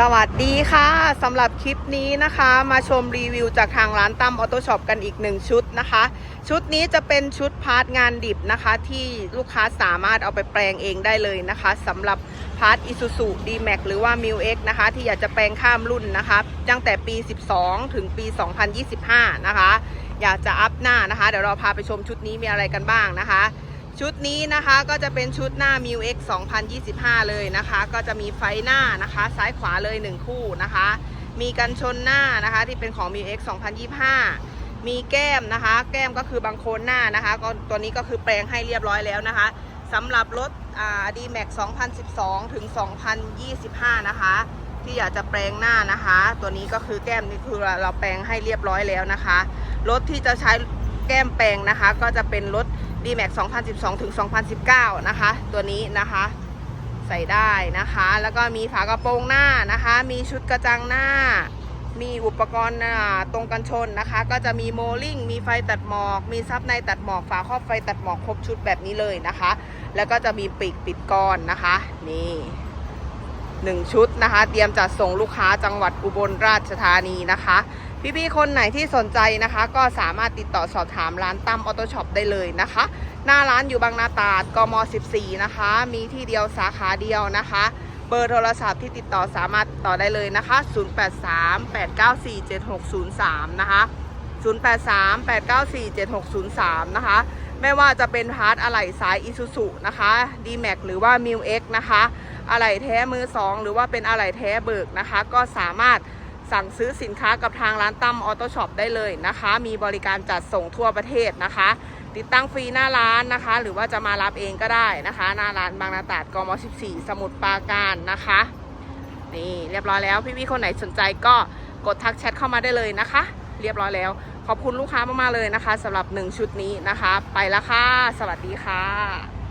สวัสดีค่ะสำหรับคลิปนี้นะคะมาชมรีวิวจากทางร้านตั้มออโต้ช็อปกันอีกหนึ่งชุดนะคะ ชุดนี้จะเป็นชุดพาร์ทงานดิบนะคะ ที่ลูกค้าสามารถเอาไปแปลงเองได้เลยนะคะสำหรับพาร์ท Isuzu D-Max หรือว่า m i l X นะคะ ที่อยากจะแปลงข้ามรุ่นนะคะตั้งแต่ปี 12 ถึงปี 2025 นะคะ อยากจะอัพหน้านะคะ เดี๋ยวเราพาไปชมชุดนี้มีอะไรกันบ้างนะคะ ชุดนี้นะคะก็จะเป็นชุดหน้า m i u X 2025 เลยนะคะ ก็จะมีไฟหน้านะคะ ซ้ายขวาเลย 1 คู่นะคะ มีกันชนหน้านะคะที่เป็นของ m i u X 2025 มีแก้มนะคะ แก้มก็คือบางโคนหน้านะคะก็ตัวนี้ก็คือแปลงให้เรียบร้อยแล้วนะคะสำหรับรถอ่า D-Max 2012 ถึง 2025 นะคะ ที่อยากจะแปลงหน้านะคะ ตัวนี้ก็คือแก้มนี่คือเราแปลงให้เรียบร้อยแล้วนะคะ รถที่จะใช้แก้มแปลงนะคะ ก็จะเป็นรถ D-Max 2012ถึง2019 นะคะ ตัวนี้นะคะ ใส่ได้นะคะ แล้วก็มีฝากระโปรงหน้านะคะ มีชุดกระจังหน้า มีอุปกรณ์ตรงกันชนนะคะ ก็จะมีโมลิ่งมีไฟตัดหมอก มีซับในตัดหมอก ฝาครอบไฟตัดหมอกครบชุดแบบนี้เลยนะคะ แล้วก็จะมีปีกปิดก้อนนะคะ นี่หนึ่งชุดนะคะ เตรียมจัดส่งลูกค้าจังหวัดอุบลราชธานีนะคะ พี่ๆคนไหนที่สนใจนะคะ ก็สามารถติดต่อสอบถามร้านตั้มออโต้ช็อปได้เลยนะคะ หน้าร้านอยู่บางนาตาดกม 14 นะคะ มีที่เดียวสาขาเดียวนะคะ เบอร์โทรศัพท์ที่ติดต่อสามารถต่อได้เลยนะคะ 0838947603 นะคะ 0838947603 นะคะไม่ว่าจะเป็นพาร์ทอะไหล่สายอิซูซุนะคะ D-Max หรือว่า m i l X นะคะ อะไหล่แท้มือสองหรือว่าเป็นอะไหล่แท้เบิกนะคะ ก็สามารถ สั่งซื้อสินค้ากับทางร้านตั้มออโต้ช็อปได้เลยนะคะ มีบริการจัดส่งทั่วประเทศนะคะ ติดตั้งฟรีหน้าร้านนะคะ หรือว่าจะมารับเองก็ได้นะคะ หน้าร้านบางนาตราดกม 14 สมุทรปราการนะคะ นี่เรียบร้อยแล้วพี่ๆคนไหนสนใจก็กดทักแชทเข้ามาได้เลยนะคะ เรียบร้อยแล้ว ขอบคุณลูกค้ามากๆเลยนะคะสำหรับหนึ่งชุดนี้นะคะ ไปล้วค่ะ สวัสดีค่ะ